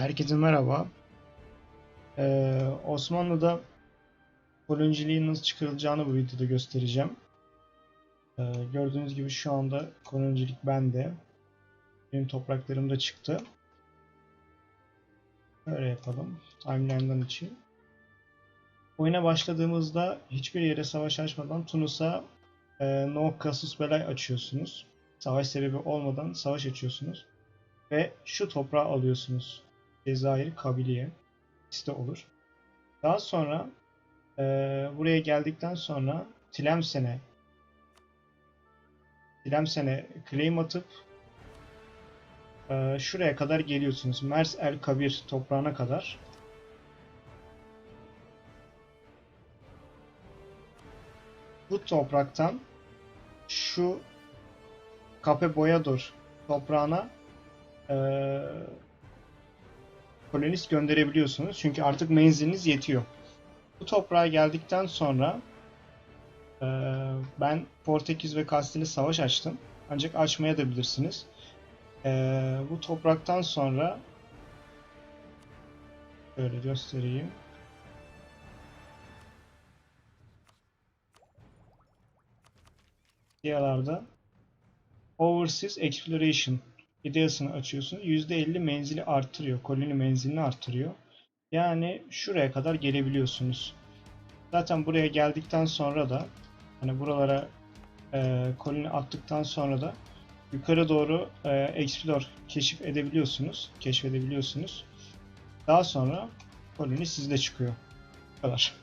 Herkese merhaba. Ee, Osmanlı'da kolоnciliğin nasıl çıkarılacağını bu videoda göstereceğim. Ee, gördüğünüz gibi şu anda kolоncilik bende. Benim topraklarımda çıktı. Böyle yapalım. Timeline'dan için. Oyuna başladığımızda hiçbir yere savaş açmadan Tunus'a e, No Casus Belli açıyorsunuz. Savaş sebebi olmadan savaş açıyorsunuz. Ve şu toprağı alıyorsunuz. Cezayir, Kabiliye. De olur. Daha sonra e, buraya geldikten sonra Tlemcen'e Tlemcen'e claim atıp e, şuraya kadar geliyorsunuz. Mers el Kabir toprağına kadar. Bu topraktan şu Cape Boyador toprağına eee kolonist gönderebiliyorsunuz. Çünkü artık menziliniz yetiyor. Bu toprağa geldikten sonra eee, ben Portekiz ve Kastil'e savaş açtım. Ancak açmaya da bilirsiniz. Eee, bu topraktan sonra şöyle göstereyim. Diyalarda Overseas Exploration ideasını açıyorsunuz. %50 menzili artırıyor. Koloni menzilini artırıyor. Yani şuraya kadar gelebiliyorsunuz. Zaten buraya geldikten sonra da hani buralara e, koloni attıktan sonra da yukarı doğru e, explore keşif edebiliyorsunuz. Keşfedebiliyorsunuz. Daha sonra koloni sizde çıkıyor. Bu kadar.